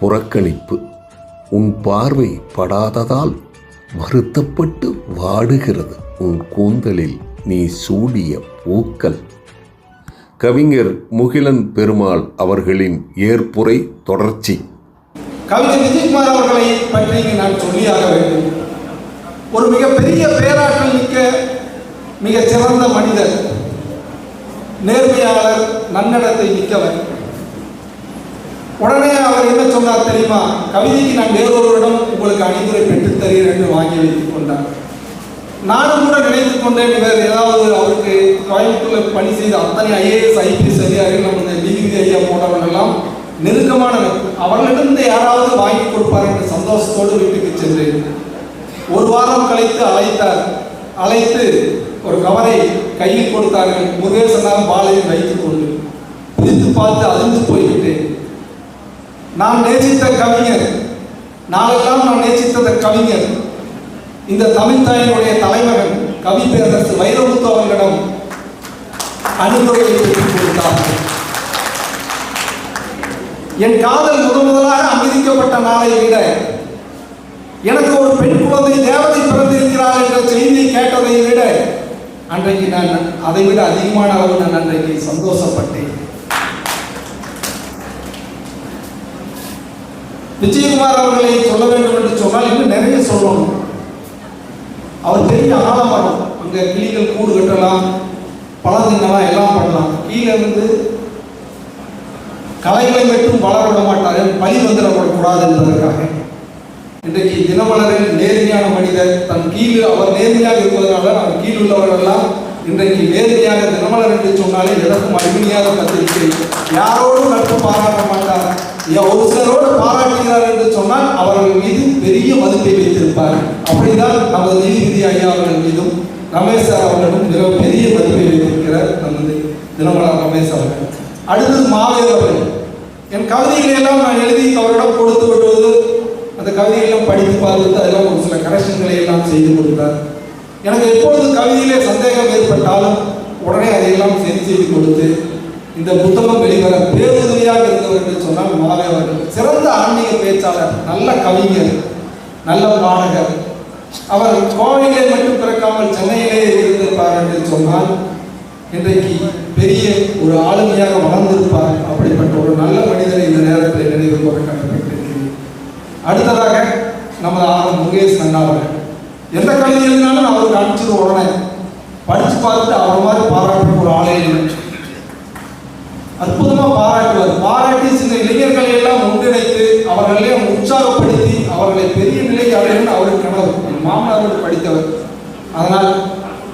புறக்கணிப்பு உன் பார்வை படாததால் வருத்தப்பட்டு வாடுகிறது. உன் கூந்தலில் நீ சூடிய பூக்கள். கவிஞர் முகிலன் பெருமாள் அவர்களின் ஏற்புரை தொடர்ச்சி. கவிஞர் விஜயகுமார் அவர்களை பற்றி நான் சொல்லியாக வேண்டும். ஒரு மிகப்பெரிய பேராற்றல் மிக்க மிக சிறந்த மனிதர் நேர்மையாளர் நன்னடத்தை மிக்கவர். உடனே அவர் என்ன சொன்னார் தெரியுமா? கவிதைக்கு நான் வேறொருவரிடம் உங்களுக்கு அணிந்துரை பெற்றுத் தருகிறேன் என்று வாங்கி வைத்துக் கொண்டார் நானும் கூட நினைத்துக் கொண்டேன் இவர் ஏதாவது அவருக்கு கோயம்புத்தூர்ல பணி செய்த அத்தனை ஐஏஎஸ் ஐபிஎஸ் அதிகாரிகள் நம்ம டிகிரி ஐயா போன்றவர்கள் எல்லாம் நெருக்கமானவர். அவர்களிடம் யாராவது வாங்கி கொடுப்பார் என்று சந்தோஷத்தோடு வீட்டுக்கு சென்றேன். ஒரு வாரம் கழித்து அழைத்தார். அழைத்து ஒரு கவரை கையில் கொடுத்தார்கள். முருகேசனார் பாலையில் வைத்துக் கொண்டு பிரித்து பார்த்து அதிர்ந்து போய்விட்டேன். நான் நேசித்த கவிஞர். நாளெல்லாம் நான் நேசித்த கவிஞர். இந்த தமிழ் தாயினுடைய தலைமகன் கவி பேரரசு வைரமுத்து அவர்களிடம் அனுமதியை பெற்றுக் என் காதல் முதன் முதலாக அனுமதிக்கப்பட்ட நாளை விட எனக்கு ஒரு பெண் குழந்தை தேவதை பிறந்திருக்கிறார் என்ற செய்தியை கேட்டதை விட அன்றைக்கு நான் அதை விட அதிகமான அளவு நான் அன்றைக்கு சந்தோஷப்பட்டேன். விஜயகுமார் அவர்களை சொல்ல வேண்டும் என்று சொன்னால் இன்னும் நிறைய சொல்லணும். அவர் பெரிய ஆலமரம். அங்க கிளிகள் கூடு கட்டலாம் பழந்தின்னலாம் எல்லாம் பண்ணலாம். கீழே இருந்து கலைகளை மட்டும் வளர விட மாட்டார்கள் பழி வந்துடக்கூடாது என்பதற்காக. இன்றைக்கு தினமலரில் நேர்மையான மனிதர் தன் கீழ் அவர் நேர்மையாக இருப்பதனால அவர் கீழ் உள்ளவர்கள் எல்லாம் இன்றைக்கு நேர்மையாக தினமலர் என்று சொன்னாலே எதற்கும் அடிமையாக பத்திரிகை. யாரோடும் நட்பு பாராட்ட மாட்டார் ஒரு சிலரோடு பாராட்டுகிறார் என்று சொன்னால் அவர்கள் மீது பெரிய மதிப்பை வைத்திருப்பார். அப்படிதான் நமது நீதிபதி ஐயா அவர்கள் மீதும் ரமேஷ் சார் அவர்களிடம் மிக பெரிய மதிப்பை வைத்திருக்கிறார் நமது தினமலர் ரமேஷ் அவர்கள். அடுத்தது மாவேல் அவர்கள். என் கவிதைகளை எல்லாம் நான் எழுதி அவரிடம் கொடுத்து விடுவது அந்த கவிதையெல்லாம் படித்து பார்த்து அதெல்லாம் ஒரு சில கரெக்ஷன்களை எல்லாம் செய்து கொடுத்தார். எனக்கு எப்பொழுது கவிதையிலே சந்தேகம் ஏற்பட்டாலும் உடனே அதையெல்லாம் சரி செய்து கொடுத்து இந்த புத்தகம் வெளிவர பேருதவியாக இருந்தவர் என்று சொன்னால் மாலை அவர்கள். சிறந்த ஆன்மீக பேச்சாளர் நல்ல கவிஞர் நல்ல பாடகர். அவர் கோவையிலே மட்டும் பிறக்காமல் சென்னையிலே இருந்திருப்பார் என்று சொன்னால் இன்றைக்கு பெரிய ஒரு ஆளுமையாக வளர்ந்திருப்பார் அப்படிப்பட்ட ஒரு நல்ல மனிதரை இந்த நேரத்தில் நினைவு கூற கடமைப்பட்டிருக்கிறேன் அடுத்ததாக நமது ஆர் முகேஷ் அண்ணா அவர்கள். எந்த கல்வி இருந்தாலும் அவருக்கு அனுப்பிச்சிருவோம் உடனே. படிச்சு பார்த்துட்டு அவர் மாதிரி பாராட்டு ஒரு ஆலை அற்புதமாக அற்புதமா பாராட்டுவார். பாராட்டி சில இளைஞர்களை எல்லாம் ஒன்றிணைத்து அவர்களை உற்சாகப்படுத்தி அவர்களை பெரிய நிலைக்கு அடையணும்னு அவருக்கு கனவு. என் மாமனாரோடு படித்தவர். அதனால்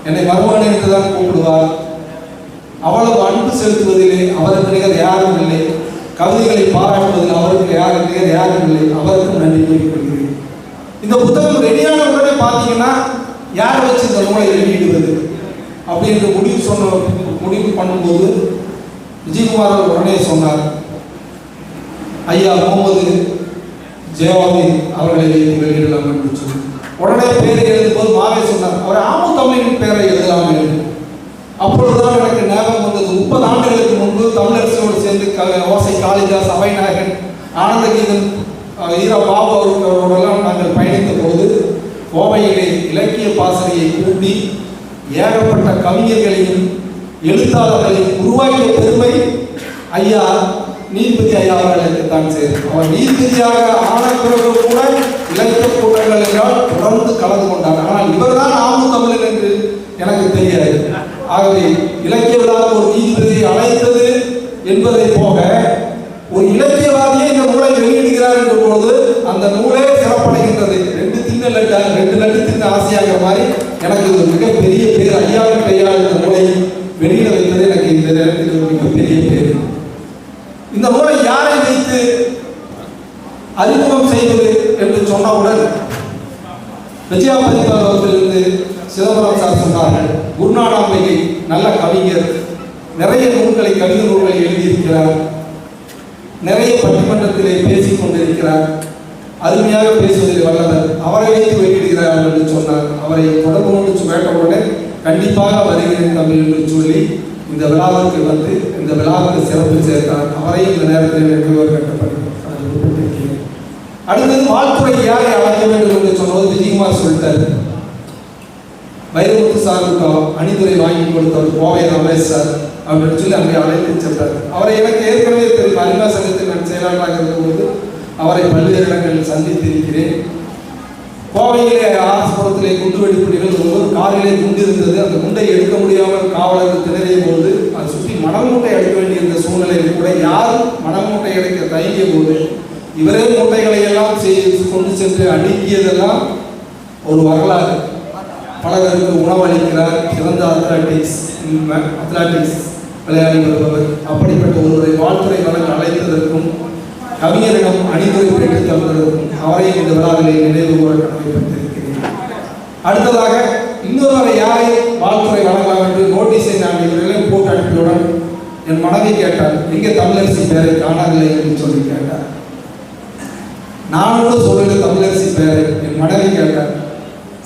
என்னை மருமகன் என்றுதான் கூப்பிடுவார். அவ்வளவு அன்பு செலுத்துவதிலே அவருக்கு நிகர் யாரும் இல்லை. கவிதைகளை பாராட்டுவதில் அவருக்கு யாரும் நிகர் யாரும் இல்லை. அவருக்கும் நன்றி கூறிக்கொள்கிறேன் இந்த புத்தகம் ரெடியான உடனே பார்த்தீங்கன்னா யார் வச்சு இந்த நூலை வெளியிடுவது அப்படின்ற முடிவு சொன்ன முடிவு பண்ணும்போது விஜயகுமார் அவர் உடனே சொன்னார் ஐயா முகமது ஜெயவாதி அவர்களை வெளியிடலாம் என்று சொன்னார். உடனே பேரை எழுதும்போது மாவே சொன்னார் அவர் ஆமு தமிழின் பேரை எழுதலாம் என்று. அப்பொழுதுதான் எனக்கு ஞாபகம் வந்தது முப்பது ஆண்டுகளுக்கு முன்பு தமிழரசோடு சேர்ந்து ஓசை காளிதாஸ் அவைநாயகன் ஆனந்தகீதன் ஈரா பாபு அவர்களோடெல்லாம் நாங்கள் பயணித்த போது கோவையிலே இலக்கிய பாசறையை கூட்டி ஏகப்பட்ட கவிஞர்களையும் எழுத்தாளர்களை உருவாக்கிய பெருமை ஐயா நீதிபதி ஐயா அவர்களுக்கு தான் சேரும். அவர் நீதிபதியாக ஆன பிறகு கூட இலக்கிய கூட்டங்கள் என்றால் தொடர்ந்து கலந்து கொண்டார். ஆனால் இவர்தான் ஆமு தமிழன் என்று எனக்கு தெரியாது. ஆகவே இலக்கிய விழாவுக்கு ஒரு நீதிபதியை அழைத்தது என்பதை போக ஒரு இலக்கியவாதியை இந்த நூலை வெளியிடுகிறார் என்ற பொழுது அந்த நூலே சிறப்படைகின்றது. ரெண்டு தின்ன லட்டு ரெண்டு லட்டு தின்ன ஆசையாகிற மாதிரி எனக்கு இது மிகப்பெரிய பேர் ஐயாவின் பெயரால் இந்த நூலை வெளியில் வைத்தது எனக்கு இந்த நேரத்தில் ஒரு மிகப்பெரிய பேர் இந்த நூலை யாரை வைத்து அறிமுகம் செய்வது என்று சொன்னவுடன் விஜயா பதிப்பகத்திலிருந்து சிதம்பரம் சார் சொன்னார்கள் குருநாடாம்பிகை நல்ல கவிஞர் நிறைய நூல்களை கவிதை நூல்களை எழுதியிருக்கிறார் நிறைய பட்டிமன்றத்திலே பேசிக் கொண்டிருக்கிறார் அருமையாக பேசுவதில் வல்லவர் அவரை வைத்து வெளியிடுகிறார் என்று சொன்னார். அவரை தொடர்பு கொண்டு வேண்டவுடனே கண்டிப்பாக வருகிறேன் தம்பி என்று சொல்லி இந்த விழாவிற்கு வந்து இந்த விழாவுக்கு சிறப்பு சேர்த்தார். அவரையும் இந்த நேரத்தில் நினைவு கட்டப்பட்டிருக்கிறார் அடுத்தது வாழ்த்துறை யாரை அழைக்க வேண்டும் என்று சொன்னது விஜயகுமார் சொல்லிட்டாரு. வைரமுத்து சாருக்கு அணிதுரை வாங்கி கொடுத்தவர் கோவை ரமேஷ் சார் அப்படின்னு சொல்லி அங்கே அழைத்து சென்றார். அவரை எனக்கு ஏற்கனவே தெரியும். அரிமா சங்கத்தில் நான் செயலாளராக இருந்தபோது அவரை பல்வேறு இடங்களில் சந்தித்து இருக்கிறேன் கோவையிலே ஆர்எஸ்புரத்திலே குண்டு வெடிப்பு நிகழ்வு காரிலே குண்டு இருந்தது. அந்த குண்டை எடுக்க முடியாமல் காவலர்கள் திணறிய போது அதை சுற்றி மணல் மூட்டை எடுக்க வேண்டியிருந்த சூழ்நிலையில் கூட யார் மணல் மூட்டை எடுக்க தயங்கிய போது இவரே மூட்டைகளை எல்லாம் கொண்டு சென்று அடுக்கியதெல்லாம் ஒரு வரலாறு. பலருக்கு உணவளிக்கிறார். சிறந்த அத்லாட்டிக்ஸ் அத்லாட்டிக்ஸ் விளையாடி வருபவர். அப்படிப்பட்ட ஒருவரை வாழ்த்துறை வழங்க அழைத்ததற்கும் கவிஞரிடம் அணிந்துரை பெற்றுத் தந்ததற்கும் அவரையும் இந்த விழாவிலே நினைவு கூற கடமைப்பட்டிருக்கிறேன் அடுத்ததாக இன்னொருவரை யாரை வாழ்த்துறை வழங்கலாம் என்று நோட்டீஸை நான் இவர்களையும் போட்டு அனுப்பியவுடன் என் மனைவி கேட்டார் எங்கே தமிழரசி பேரை காணவில்லை? என்று சொல்லி கேட்டார். நானோடு சொல்லுகிற தமிழரசி பேரை என் மனைவி கேட்டார்.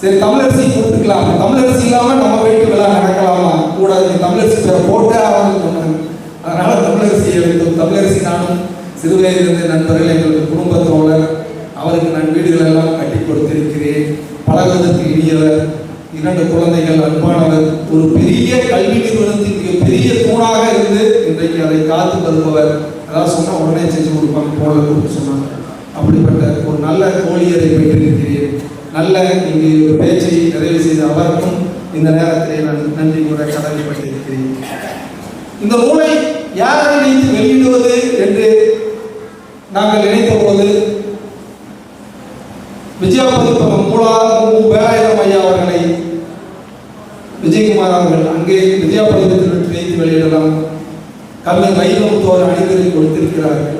சரி தமிழரசி கொடுத்துக்கலாம் தமிழரசி இல்லாம நம்ம வீட்டு விழா நடக்கலாமா? கூடாது தமிழரசி பேரை போட்டே ஆகணும்னு சொன்னாங்க அதனால தமிழரசி எடுத்தோம் தமிழரசி நானும் சிறுவயதிலிருந்து நண்பர்கள் எங்களுக்கு குடும்ப அவருக்கு நான் வீடுகள் எல்லாம் கட்டி கொடுத்திருக்கிறேன். பழகுவதற்கு இனியவர் இரண்டு குழந்தைகள் அன்பானவர் ஒரு பெரிய கல்வி நிறுவனத்தின் பெரிய தூணாக இருந்து இன்றைக்கு அதை காத்து வருபவர். அதாவது சொன்னால் உடனே செஞ்சு கொடுப்பாங்க போல சொன்னாங்க. அப்படிப்பட்ட ஒரு நல்ல கோழியரை பெற்றிருக்கிறேன். நல்ல இங்கு ஒரு பேச்சை நிறைவு செய்த அவருக்கும் இந்த நேரத்திலே நான் நன்றி கூற கடமைப்பட்டிருக்கிறேன். இந்த நூலை யாரை வெளியிடுவது என்று நாங்கள் நினைத்த போது விஜயாபதி மூலா மு. ஐயா அவர்களை விஜயகுமார் அவர்கள் அங்கே விஜயாபதிபத்தில் வைத்து வெளியிடலாம். கவிஞர் வைரமுத்தோர் அணிவரை கொடுத்திருக்கிறார்கள்.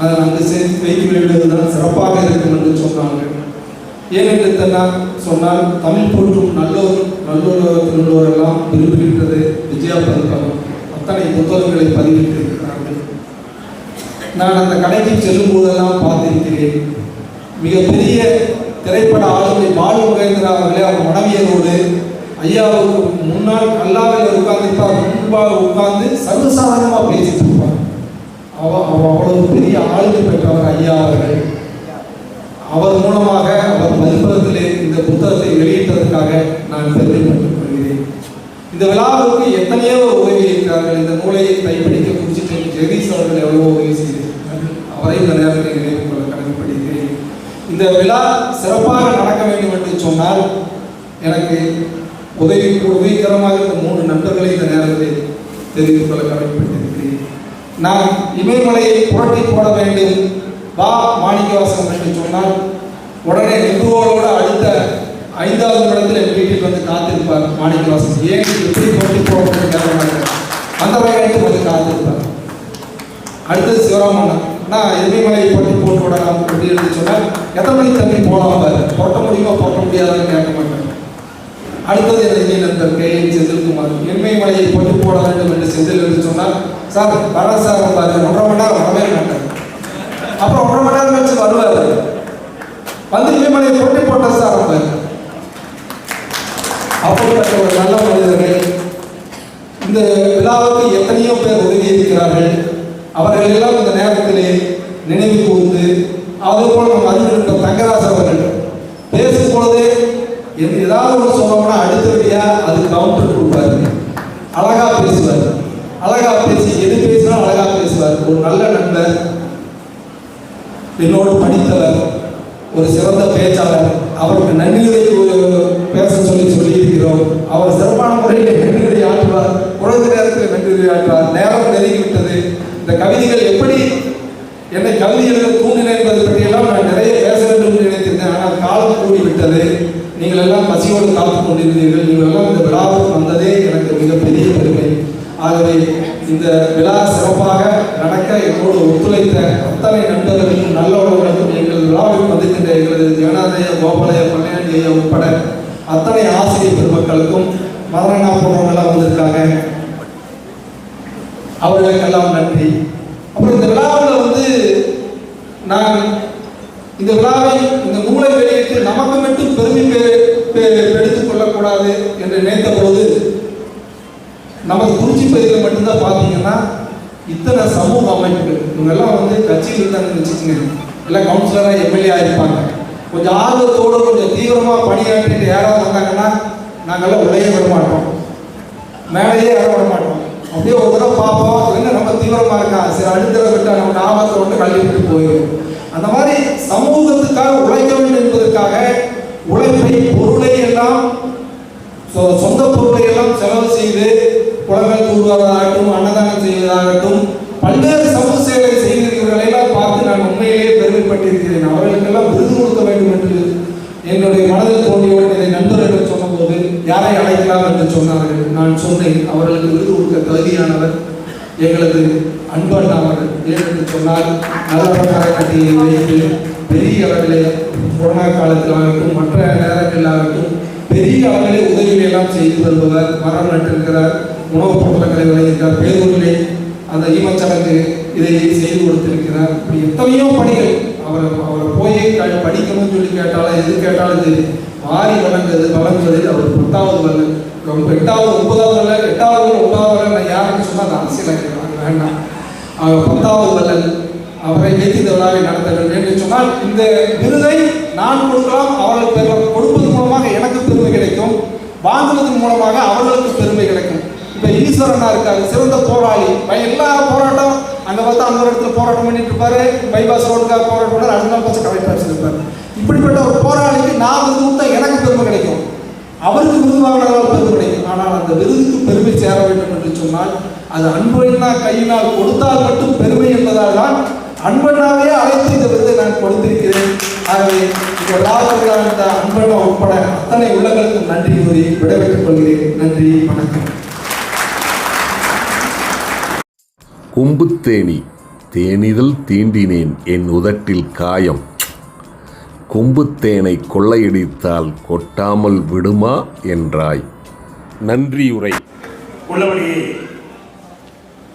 அதை அங்கு சேர்த்து வைத்து வெளியிடுவதுதான் சிறப்பாக இருக்கும் என்று சொன்னார்கள். ஏனென்று தன்னால் சொன்னால் தமிழ் போற்றும் நல்லோர் நல்லோர் நல்லோரெல்லாம் விரும்புகின்றது விஜயா பதிப்பகம் அத்தனை புத்தகங்களை பதிவிட்டிருக்கிறார்கள். நான் அந்த கடைக்கு செல்லும் போதெல்லாம் பார்த்திருக்கிறேன். மிகப்பெரிய திரைப்பட ஆளுமை பாலு மகேந்திரா அவர்களே அவர் மனைவியரோடு ஐயாவுக்கு முன்னால் கல்லாவில் உட்கார்ந்திருப்பார். முன்பாக உட்கார்ந்து சர்வசாதாரணமாக பேசிட்டு இருப்பார். அவ அவ்வளவு பெரிய ஆளுமை பெற்றவர் ஐயா அவர்கள். அவர் மூலமாக அவர் பதிப்பகத்திலே இந்த புத்தகத்தை வெளியிட்டதற்காக நான் பெருமைப்பட்டுக் கொள்கிறேன். இந்த விழாவுக்கு எத்தனையோ உதவி இருக்கிறார்கள். இந்த நூலை கைப்பிடிக்க குறிச்சிட்டு ஜெகதீஷ் அவர்கள் எவ்வளவோ உதவி செய்திருக்கிறார்கள் அவரை இந்த நேரத்தில் நினைவு கொள்ள கடமைப்படுகிறேன் இந்த விழா சிறப்பாக நடக்க வேண்டும் என்று சொன்னால் எனக்கு உதவி உதவிகரமாக இருந்த மூன்று நண்பர்களை இந்த நேரத்தில் தெரிந்து கொள்ள கடமைப்பட்டிருக்கிறேன். நான் இமயமலையை புரட்டி போட வேண்டும். வா மாணிக்கவாசகம் என்று சொன்னால் உடனே நெகுவோடு அடுத்த ஐந்தாவது இடத்தில் என் வீட்டில் வந்து காத்திருப்பார் மாணிக்கவாசன் ஏன் எப்படி புரட்டி போடணும்னு கேட்க அந்த வகையில் வந்து காத்திருப்பார். அடுத்தது சிவராமன் நான் மாதிரி பட்டு போட்டு விடலாம் அப்படின்னு சொன்னால் எத்தனை மணிக்கு தம்பி போகலாம் பாரு? போட்ட முடியுமா போட்ட முடியாதுன்னு கேட்க மாட்டேன் அடுத்தது என் இணை நண்பர் கே என் செந்தில்குமார். எண்மை மலையை பட்டு போட வேண்டும் என்று செந்தில் என்று சொன்னால் சார் வர சார் பாரு ஒன்றரை மணி நேரம் வரவே மாட்டேன் அப்புறம் ஒன்றரை மணி நேரம் கழிச்சு வருவார். வந்து இமயமலையை போட்டு போட்ட சார் பாரு அப்படிப்பட்ட ஒரு நல்ல மனிதர்கள் இந்த விழாவுக்கு எத்தனையோ பேர் உதவி இருக்கிறார்கள் அவர்கள் எல்லாம் இந்த நேரத்திலே நினைவு கூர்ந்து அதே போல நம்ம அறிஞர் தங்கராஜ் அவர்கள் பேசும் பொழுதே ஏதாவது ஒன்று சொன்னோம்னா அடுத்தபடியா அது கவுண்டர் கொடுப்பாரு. அழகா பேசுவார். அழகா பேசி எது பேசினா அழகா பேசுவார். ஒரு நல்ல நண்பர் என்னோடு படித்தவர் ஒரு சிறந்த பேச்சாளர். அவருக்கு நன்றிகளை பேச சொல்லி சொல்லியிருக்கிறோம். அவர் சிறப்பான முறையில் நன்றிகளை ஆற்றுவார். குறைந்த நேரத்தில் நன்றிகளை ஆற்றுவார். நேரம் நெருங்கிவிட்டது. இந்த கவிதைகள் எப்படி என்னை கவிதை எழுத தூண்டின என்பது பற்றியெல்லாம் நான் நிறைய பேச வேண்டும் என்று நினைத்திருந்தேன். ஆனால் காலம் கூடிவிட்டது. நீங்கள் எல்லாம் பசியோடு காத்து கொண்டிருந்தீர்கள். நீங்கள் எல்லாம் இந்த விழாவுக்கு வந்ததே எனக்கு மிகப்பெரிய பெருமை. ஆகவே இந்த விழா சிறப்பாக நடக்க என்னோடு ஒத்துழைத்த அத்தனை நண்பர்களுக்கும் நல்லவர்களுக்கும் எங்கள் விழாவில் வந்திருக்கின்ற எங்களது ஜெகநாதய கோபாலய பள்ளியாண்டிய உட்பட அத்தனை ஆசிரியர் பெருமக்களுக்கும் மதுரண்ணா போன்றவங்களாம் வந்திருக்காங்க. அவர்களுக்கெல்லாம் நன்றி. அப்புறம் இந்த விழாவில் வந்து நான் இந்த விழாவை இந்த மூளை வெளியிட்டு நமக்கு மட்டும் பெருமை எடுத்துக் கொள்ளக்கூடாது என்று நினைத்த போது நமது குறிச்சி பகுதியில் மட்டும்தான் பார்த்தீங்கன்னா இத்தனை சமூக அமைப்புகள் இவங்கெல்லாம் வந்து கட்சியில் இருந்தாங்கன்னு வச்சுக்கோங்க எல்லாம் கவுன்சிலராக எம்எல்ஏ ஆகிருப்பாங்க கொஞ்சம் ஆர்வத்தோடு கொஞ்சம் தீவிரமாக பணியாற்றிட்டு யாராவது வந்தாங்கன்னா நாங்கள்லாம் உள்ளே விட மாட்டோம். மேலேயே ஏற விட மாட்டோம். அப்படியே ஒரு தடவை பார்ப்போம் என்ன ரொம்ப தீவிரமாக இருக்கா? சரி அடுத்த தடவை விட்டா நம்ம ஞாபகத்தை ஒன்று கல்வி விட்டு போயிடும் அந்த மாதிரி சமூகத்துக்காக உழைக்க வேண்டும் என்பதற்காக உழைப்பை பொருளை எல்லாம் சொந்த பொருளை எல்லாம் செலவு செய்து குளங்கள் தூடுவதாகட்டும் அன்னதானம் செய்வதாகட்டும் பல்வேறு சமூக சேவை செய்திருக்கிறவர்களை எல்லாம் பார்த்து நான் உண்மையிலேயே பெருமைப்பட்டிருக்கிறேன். அவர்களுக்கெல்லாம் விருது கொடுக்க வேண்டும் என்று என்னுடைய மனதில் தோன்றியவுடன் இதை நண்பர்கள் சொன்னபோது யாரை அழைக்கலாம்? என்று சொன்னார்கள். நான் சொன்னேன் அவர்களுக்கு விருது கொடுக்க தகுதியானவர் எங்களது அன்பன் அவர்கள் ஏன் சொன்னால் நல்ல கட்டியை வைத்து பெரிய அளவிலே கொரோனா காலத்தில் ஆகட்டும் மற்ற நேரங்களில் ஆகட்டும் பெரிய அளவிலே உதவிகளை எல்லாம் செய்து வருபவர் மரம் நட்டிருக்கிறார் உணவுப் பொருட்களை விளைவிக்கிறார் பேரூரிலே அந்த ஈமச்சடங்கு இதை செய்து கொடுத்திருக்கிறார். இப்படி எத்தனையோ பணிகள் அவர் அவர் போய் க- படிக்கணும்னு சொல்லி கேட்டாலும் எது கேட்டாலும் சரி மாறி வழங்குறது வழங்குவதில் அவர் பத்தாவது வரல அவர் எட்டாவது ஒன்பதாவது வரல எட்டாவது வல்லல், ஒன்பதாவது வரல நான் யாருன்னு சொன்னால் அது அரசியல் வேண்டாம். அவர் பத்தாவது வரல அவரை வைத்து விழாவை நடத்த வேண்டும் என்று சொன்னால் இந்த விருதை நான் கொடுக்கலாம் அவர்களுக்கு பெருமை கொடுப்பது மூலமாக எனக்கு பெருமை கிடைக்கும். வாங்குவதன் மூலமாக அவர்களுக்கு பெருமை கிடைக்கும். இப்போ ஈஸ்வரனா இருக்காரு சிறந்த போராளி. எல்லா போராட்டம் அங்கே பார்த்தா அந்த ஒரு இடத்துல போராட்டம் பண்ணிட்டு இருப்பாரு. பைபாஸ் ரோடுக்காக போராட்டம் பண்ணார். அடுத்த நாள் பார்த்து கலெக்டர் வச்சிருப்பார் இப்படிப்பட்ட ஒரு போராளிக்கு நான் வந்து கொடுத்தா எனக்கு பெருமை கிடைக்கும். அவருக்கு விருது வாங்கினால் பெருமை கிடைக்கும். ஆனால் அந்த விருதுக்கு பெருமை சேர வேண்டும் என்று சொன்னால் அது அன்பண்ணா கையினால் கொடுத்தால் மட்டும் பெருமை என்பதால் தான் அன்பனாவே அழைத்து இந்த விருதை நான் கொடுத்திருக்கிறேன். ஆகவே இந்த விழாவுக்கு உட்பட அத்தனை உள்ளங்களுக்கும் நன்றி கூறி விடைபெற்றுக் கொள்கிறேன். நன்றி வணக்கம். கொம்புத்தேனி தேனிதில் தீண்டினேன் என் உதட்டில் காயம். கொம்புத்தேனை கொள்ளையடித்தால் கொட்டாமல் விடுமா என்றாய். நன்றியுரை. உள்ளபடியே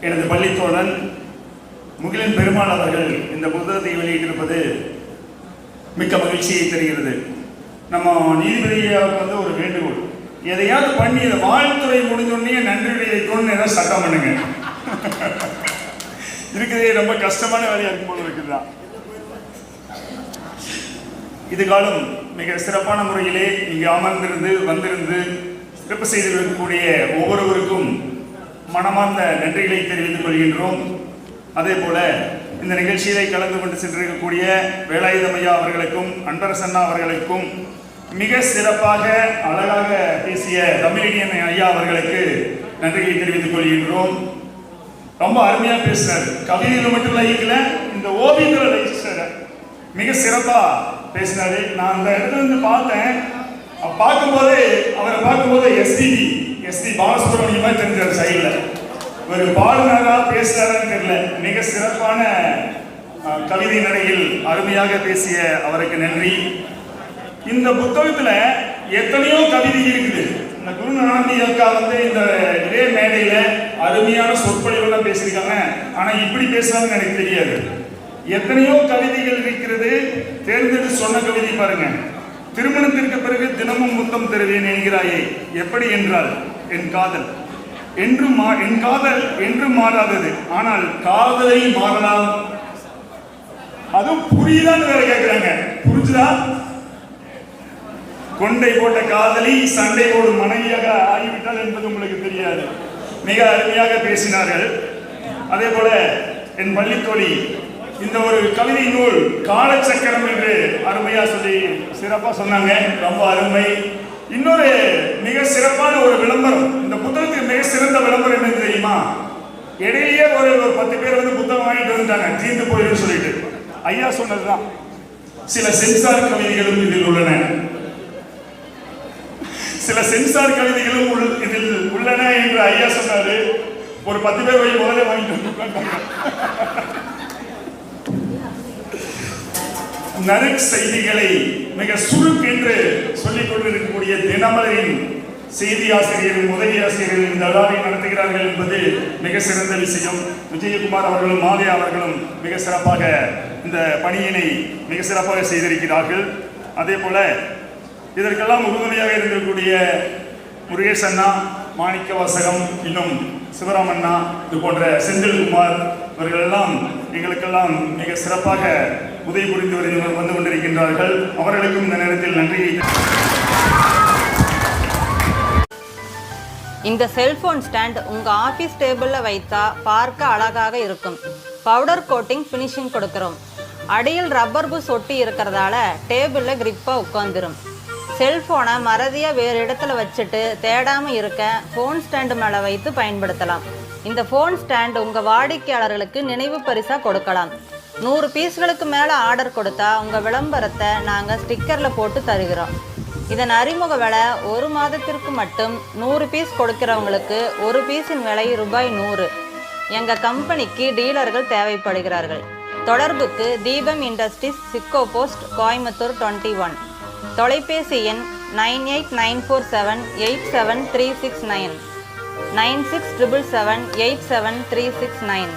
எனது பள்ளித்தோழன் முகிலன் பெருமாள் அவர்கள் இந்த புத்தகத்தை வெளியிட்டிருப்பது மிக்க மகிழ்ச்சியை தருகிறது. நம்ம நீதிபதியாக வந்து ஒரு வேண்டுகோள். எதையாவது பண்ணி வாழ்த்துறை முடிஞ்சோடனே நன்றி வைக்கணும்னு ஏதாவது சட்டம் பண்ணுங்க. இருக்கிறதே ரொம்ப கஷ்டமான வேலையா இருக்கும் போல இருக்குதுதான் இது காலம் மிக சிறப்பான முறையிலே இங்கு அமர்ந்திருந்து வந்திருந்து சிறப்பு செய்திருக்கக்கூடிய ஒவ்வொருவருக்கும் மனமார்ந்த நன்றிகளை தெரிவித்துக் கொள்கின்றோம். அதே போல இந்த நிகழ்ச்சியிலே கலந்து கொண்டு சென்றிருக்கக்கூடிய வேலாயுதமையா அவர்களுக்கும் அன்பரசன்னா அவர்களுக்கும் மிக சிறப்பாக அழகாக பேசிய தமிழினியன் ஐயா அவர்களுக்கு நன்றிகளை தெரிவித்துக் கொள்கின்றோம். ரொம்ப அருமையா பேசுறாரு. கவிதையில மட்டும் லயிக்கல இந்த ஓவியத்துல லயிச்சாரு மிக சிறப்பா பேசினாரு நான் அந்த இடத்துல இருந்து பார்த்தேன். அப்ப பார்க்கும்போது அவரை பார்க்கும்போது எஸ்டிபி எஸ்டி பாலசுப்ரமணியம் மாதிரி தெரிஞ்சார் சைடில். ஒரு பாடுனாரா பேசுறாரான்னு தெரியல. மிக சிறப்பான கவிதை நடையில் அருமையாக பேசிய அவருக்கு நன்றி. இந்த புத்தகத்துல எத்தனையோ கவிதை இருக்குது. இந்த குரு நானந்தி அக்கா வந்து இந்த இதே மேடையில அருமையான சொற்பொழிவுலாம் பேசியிருக்காங்க. ஆனா இப்படி பேசுறாங்கன்னு எனக்கு தெரியாது. எத்தனையோ கவிதைகள் இருக்கிறது. தேர்ந்தெடுத்து சொன்ன கவிதை பாருங்க. திருமணத்திற்கு பிறகு தினமும் முத்தம் தருவேன் என்கிறாயே. எப்படி என்றால் என் காதல். என்று மா என் காதல் என்று மாறாதது. ஆனால் காதலை மாறலாம். அதுவும் புரியுதான்னு வேற கேட்கிறாங்க புரிஞ்சுதா? கொண்டை போட்ட காதலி சண்டை போடும் மனைவியாக ஆகிவிட்டால் என்பது உங்களுக்கு தெரியாது. மிக அருமையாக பேசினார்கள். அதே போல என் பள்ளித்தோழி இந்த ஒரு கவிதை நூல் காலச்சக்கரம் என்று அருமையா சொல்லி சிறப்பா சொன்னாங்க. ரொம்ப அருமை. இன்னொரு மிக சிறப்பான ஒரு விளம்பரம் இந்த புத்தகத்துக்கு மிக சிறந்த விளம்பரம் என்ன தெரியுமா? இடையிலேயே ஒரு ஒரு பத்து பேர் வந்து புத்தகம் வாங்கிட்டு வந்துட்டாங்க. தீர்ந்து போயிடும் சொல்லிட்டு. ஐயா சொன்னதுதான். சில சென்சார் கவிதைகளும் இதில் உள்ளன. சில சென்சார் கவிதைகளும் உள் இதில் உள்ளன என்று ஐயா சொன்னாரு. ஒரு பத்து பேர் போய் முதல்ல வாங்கிட்டு நறுக் செய்திகளை மிக சுருக்கென்று சொல்லிக் கொண்டிருக்கக்கூடிய தினமலரின் செய்தி ஆசிரியரும் உதவி ஆசிரியர்கள் இந்த விழாவை நடத்துகிறார்கள் என்பது மிக சிறந்த விஷயம். விஜயகுமார் அவர்களும் மாதே அவர்களும் மிக சிறப்பாக இந்த பணியினை மிக சிறப்பாக செய்திருக்கிறார்கள். அதே போல இதற்கெல்லாம் உறுதுணையாக இருந்திருக்கக்கூடிய முருகேஷ் அண்ணா மாணிக்க வாசகம் இன்னும் சிவராமண்ணா இது போன்ற செந்தில்குமார் இவர்களெல்லாம் எங்களுக்கெல்லாம் மிக சிறப்பாக உதவி புரிந்து வந்து- வந்து கொண்டிருக்கின்றார்கள். அவர்களுக்கும் இந்த நேரத்தில் நன்றியை இந்த செல்போன் ஸ்டாண்ட் உங்க ஆபீஸ் டேபிள்ல வைத்தா பார்க்க அழகாக இருக்கும். பவுடர் கோட்டிங் ஃபினிஷிங் கொடுக்கிறோம். அடியில் ரப்பர் பூ சொட்டி இருக்கிறதால டேபிளில் கிரிப்பாக உட்காந்துரும் செல்ஃபோனை மறதியாக வேறு இடத்துல வச்சுட்டு தேடாமல் இருக்க ஃபோன் ஸ்டாண்டு மேலே வைத்து பயன்படுத்தலாம். இந்த ஃபோன் ஸ்டாண்ட் உங்கள் வாடிக்கையாளர்களுக்கு நினைவு பரிசாக கொடுக்கலாம். நூறு பீஸ்களுக்கு மேலே ஆர்டர் கொடுத்தா உங்கள் விளம்பரத்தை நாங்கள் ஸ்டிக்கரில் போட்டு தருகிறோம். இதன் அறிமுக விலை ஒரு மாதத்திற்கு மட்டும் நூறு பீஸ் கொடுக்கிறவங்களுக்கு ஒரு பீஸின் விலை ரூபாய் நூறு. எங்கள் கம்பெனிக்கு டீலர்கள் தேவைப்படுகிறார்கள். தொடர்புக்கு தீபம் இண்டஸ்ட்ரீஸ் சிக்கோ போஸ்ட் கோயம்புத்தூர் டுவெண்ட்டி ஒன். தொலைபேசி எண் nine eight nine four seven eight seven three six nine nine six triple seven eight seven three six nine